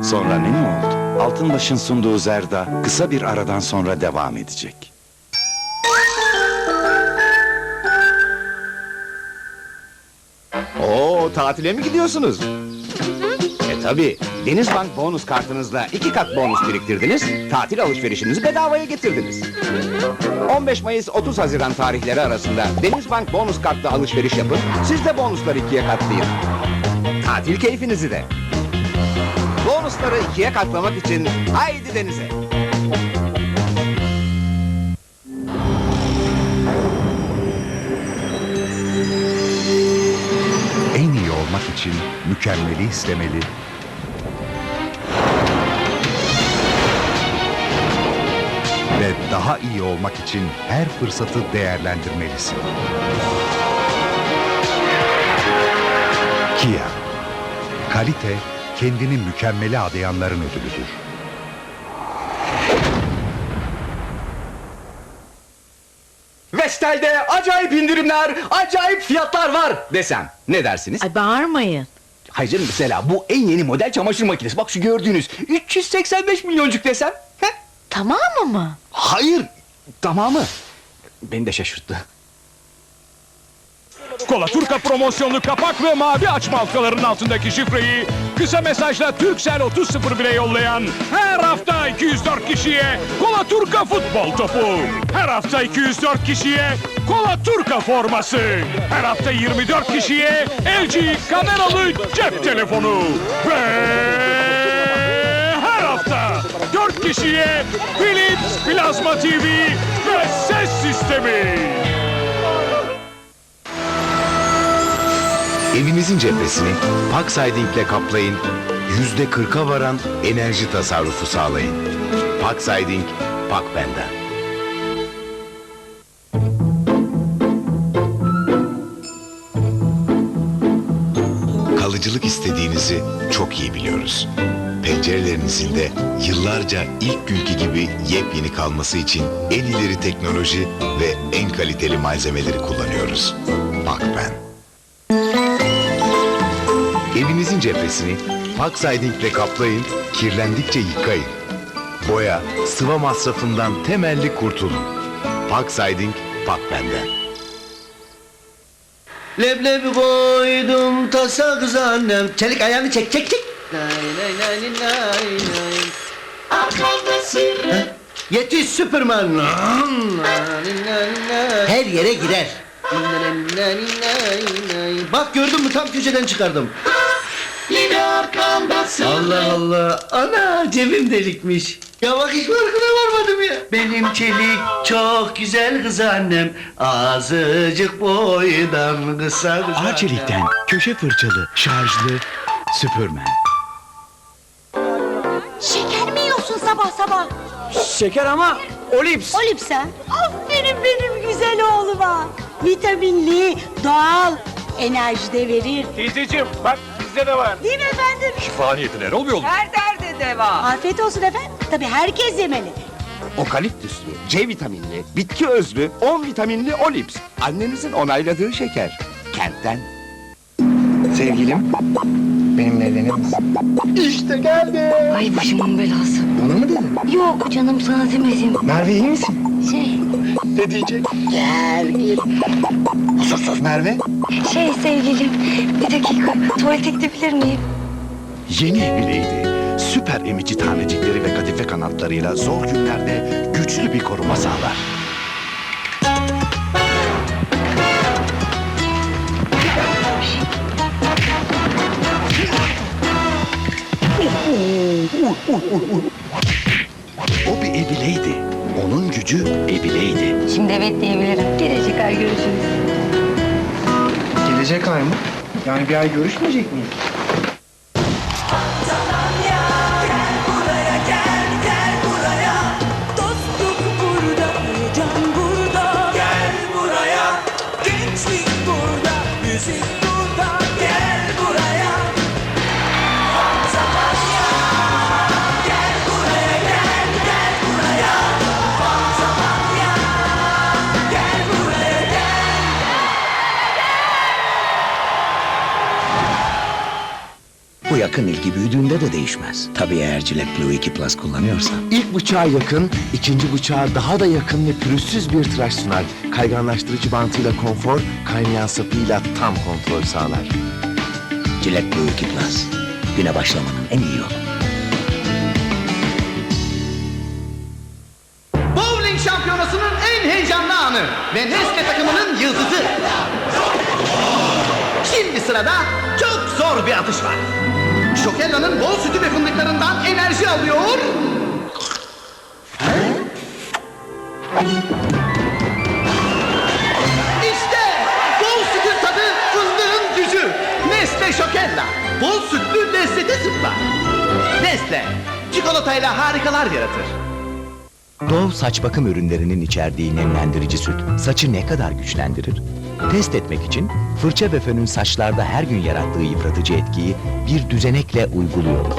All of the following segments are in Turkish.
Sonra ne oldu? Altınbaş'ın sunduğu Zerda kısa bir aradan sonra devam edecek. Oo tatile mi gidiyorsunuz? E tabi Denizbank bonus kartınızla iki kat bonus biriktirdiniz, tatil alışverişinizi bedavaya getirdiniz. 15 Mayıs 30 Haziran tarihleri arasında Denizbank bonus kartla alışveriş yapın, siz de bonusları ikiye katlayın. Tatil keyfinizi de. Bonusları ikiye katlamak için haydi denize. En iyi olmak için mükemmeli istemeli. Ve daha iyi olmak için her fırsatı değerlendirmelisin. Kia. Kalite kendini mükemmele adayanların ödülüdür. Vestel'de acayip indirimler, acayip fiyatlar var desem ne dersiniz? Ay bağırmayın. Hayır canım mesela bu en yeni model çamaşır makinesi. Bak şu gördüğünüz 385 milyoncuk desem. He? Tamamı mı? Hayır tamamı. Beni de şaşırttı. Kola Turka promosyonlu kapak ve mavi açma halkalarının altındaki şifreyi kısa mesajla Türksel 3001'e yollayan her hafta 204 kişiye Kola Turka futbol topu. Her hafta 204 kişiye Kola Turka forması. Her hafta 24 kişiye LG kameralı cep telefonu. Ve her hafta 4 kişiye Philips Plasma TV ve ses sistemi. Evinizin cephesini Parksiding ile kaplayın. Yüzde kırka varan enerji tasarrufu sağlayın. Parksiding, Park benden. Kalıcılık istediğinizi çok iyi biliyoruz. Pencerelerinizin de yıllarca ilk günkü gibi yepyeni kalması için en ileri teknoloji ve en kaliteli malzemeleri kullanıyoruz. Parkben. Evinizin cephesini Parksiding ile kaplayın, kirlendikçe yıkayın. Boya, sıva masrafından temelli kurtulun. Parksiding, Parkben'den. Leblebi koydum tasa kız annem. Çelik ayağını çek çek çek. Nay nay nay nay nay nay. Ha? Yetiş Süperman. Her yere girer. Bak gördün mü tam köşeden çıkardım. Allah Allah. Ana cebim delikmiş. Ya bak hiç farkına varmadım ya. Benim çelik çok güzel kız annem. Azıcık boydan kısa kız annem. Arçelik'ten köşe fırçalı, şarjlı Süpürmen. Şeker mi yiyorsun sabah sabah? Şeker ama olips. Olips ha? Aferin benim güzel oğluma. Vitaminli, doğal, enerji de verir. Teyzeciğim bak bizde de var. Değil mi efendim? Şifa niyetine ne oluyor? Her derde deva. Afiyet olsun efendim. Tabii herkes yemeli. Okaliptüslü, C vitaminli, bitki özlü, 10 vitaminli olips. Annenizin onayladığı şeker. Kentten. Sevgilim, benimle evlenir misin? İşte geldi. Ay başımın belası. Bana mı dedin? Yok canım sana demedim. Merve iyi misin? Şey, Ne diyecek? Gel gel. Merve. şey sevgilim. Bir dakika tuvalete gidebilir miyim? Yeni Evileydi. Süper emici tanecikleri ve kadife kanatlarıyla zor günlerde güçlü bir koruma sağlar. O bir Evileydi. Onun gücü Evileydi. Şimdi evet diyebilirim. Gelecek ay görüşürüz. Gelecek ay mı? Yani bir ay görüşmeyecek miyiz? Sakın ilgi büyüdüğünde de değişmez. Tabii eğer Gillette Blue 2 Plus kullanıyorsan. İlk bıçağa yakın, ikinci bıçağa daha da yakın ve pürüzsüz bir tıraş sunar. Kayganlaştırıcı bantıyla konfor, kaynayan sapıyla tam kontrol sağlar. Gillette Blue 2 Plus. Güne başlamanın en iyi yolu. Bowling şampiyonasının en heyecanlı anı ve Nestle takımının yıldızı. Şimdi sırada çok zor bir atış var. Şokella'nın bol sütü ve fındıklarından enerji alıyor. İşte bol sütün tadı, fındığın gücü. Nestle Şokella. Bol sütlü lezzeti zıplar. Nestle, çikolatayla harikalar yaratır. Dove saç bakım ürünlerinin içerdiği nemlendirici süt saçı ne kadar güçlendirir? Test etmek için fırça ve fönün saçlarda her gün yarattığı yıpratıcı etkiyi bir düzenekle uyguluyoruz.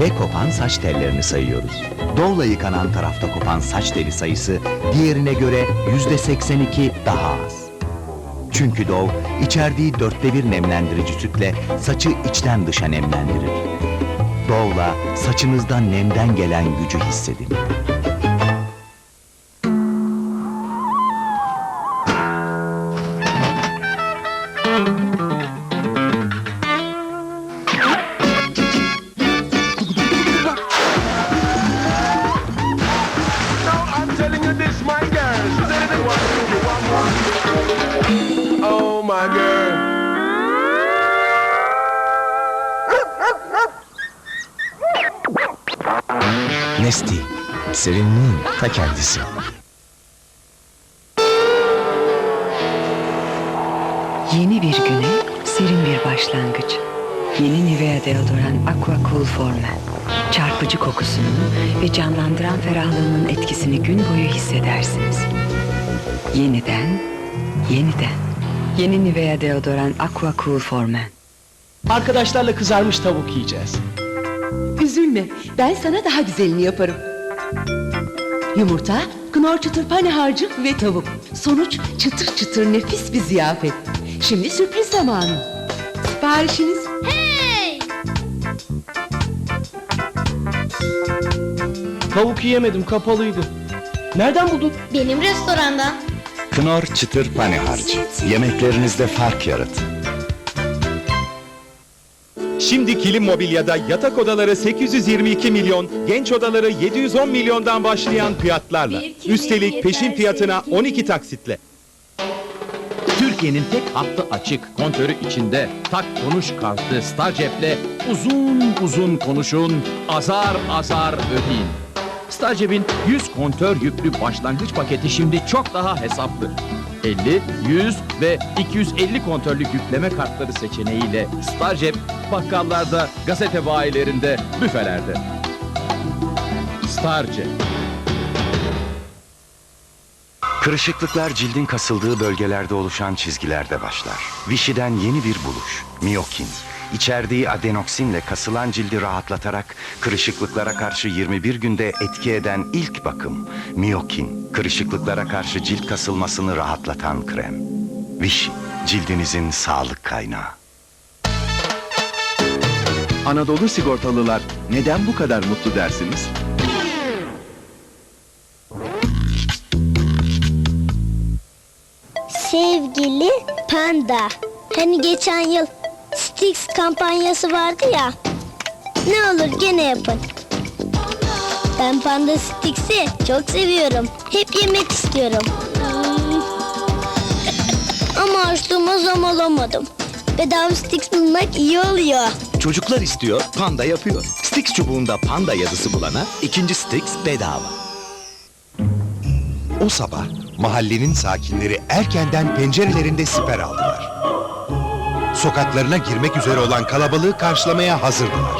Ve kopan saç tellerini sayıyoruz. Dove'la yıkanan tarafta kopan saç teli sayısı diğerine göre yüzde 82 daha az. Çünkü Dove içerdiği dörtte bir nemlendirici sütle saçı içten dışa nemlendirir. Dove'la saçınızda nemden gelen gücü hissedin. Serinliğin ta kendisi. Yeni bir güne, serin bir başlangıç. Yeni Nivea deodoran Aqua Cool Formen. Çarpıcı kokusunu ve canlandıran ferahlığının etkisini gün boyu hissedersiniz. Yeniden, yeniden. Yeni Nivea deodoran Aqua Cool Formen. Arkadaşlarla kızarmış tavuk yiyeceğiz. Üzülme, ben sana daha güzelini yaparım. Yumurta, knor çıtır pane harcı ve tavuk. Sonuç çıtır çıtır nefis bir ziyafet. Şimdi sürpriz zamanı. Siparişiniz Tavuk yiyemedim, kapalıydı. Nereden buldun? Benim restorandan. Knorr çıtır pane harcı. Yemeklerinizde fark yaratın. Şimdi Kilim Mobilya'da yatak odaları 822 milyon, genç odaları 710 milyondan başlayan fiyatlarla. Üstelik peşin fiyatına 12 taksitle. Türkiye'nin tek hattı açık, kontörü içinde. Tak konuş kartı Star Cep'le uzun uzun konuşun, azar azar ödeyin. Starcep'in 100 kontör yüklü başlangıç paketi şimdi çok daha hesaplı. 50, 100 ve 250 kontörlük yükleme kartları seçeneğiyle Starcep bakkallarda, gazete bayilerinde, büfelerde. Starcep. Kırışıklıklar cildin kasıldığı bölgelerde oluşan çizgilerde başlar. Vichy'den yeni bir buluş. Miyokin. İçerdiği adenoksinle kasılan cildi rahatlatarak kırışıklıklara karşı 21 günde etki eden ilk bakım. Miyokin. Kırışıklıklara karşı cilt kasılmasını rahatlatan krem. Vichy. Cildinizin sağlık kaynağı. Anadolu sigortalılar neden bu kadar mutlu dersiniz? Sevgili Panda. Hani geçen yıl Stix kampanyası vardı ya. Ne olur gene yapın. Ben Panda Stix'i çok seviyorum. Hep yemek istiyorum. Ama açlığıma zam alamadım. Bedava Stix bulmak iyi oluyor. Çocuklar istiyor, panda yapıyor. Stix çubuğunda panda yazısı bulana ikinci Stix bedava. O sabah mahallenin sakinleri erkenden pencerelerinde siper aldılar. Sokaklarına girmek üzere olan kalabalığı karşılamaya hazırdılar.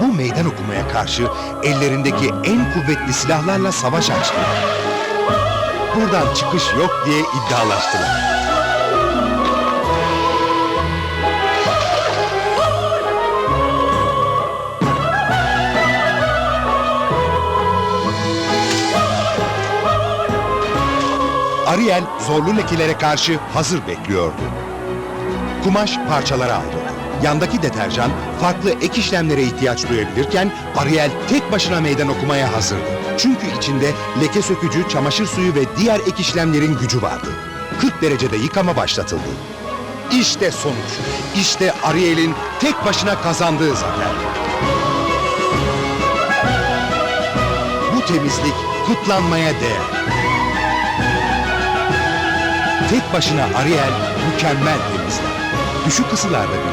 Bu meydan okumaya karşı ellerindeki en kuvvetli silahlarla savaş açtılar. Buradan çıkış yok diye iddialaştılar. Ariel zorlu lekelere karşı hazır bekliyordu. Kumaş parçalara ayrıldı. Yandaki deterjan farklı ek işlemlere ihtiyaç duyabilirken Ariel tek başına meydan okumaya hazırdı. Çünkü içinde leke sökücü, çamaşır suyu ve diğer ek işlemlerin gücü vardı. 40 derecede yıkama başlatıldı. İşte sonuç. İşte Ariel'in tek başına kazandığı zafer. Bu temizlik kutlanmaya değer. Tek başına Ariel mükemmel temizler. Düşük ısılarda bile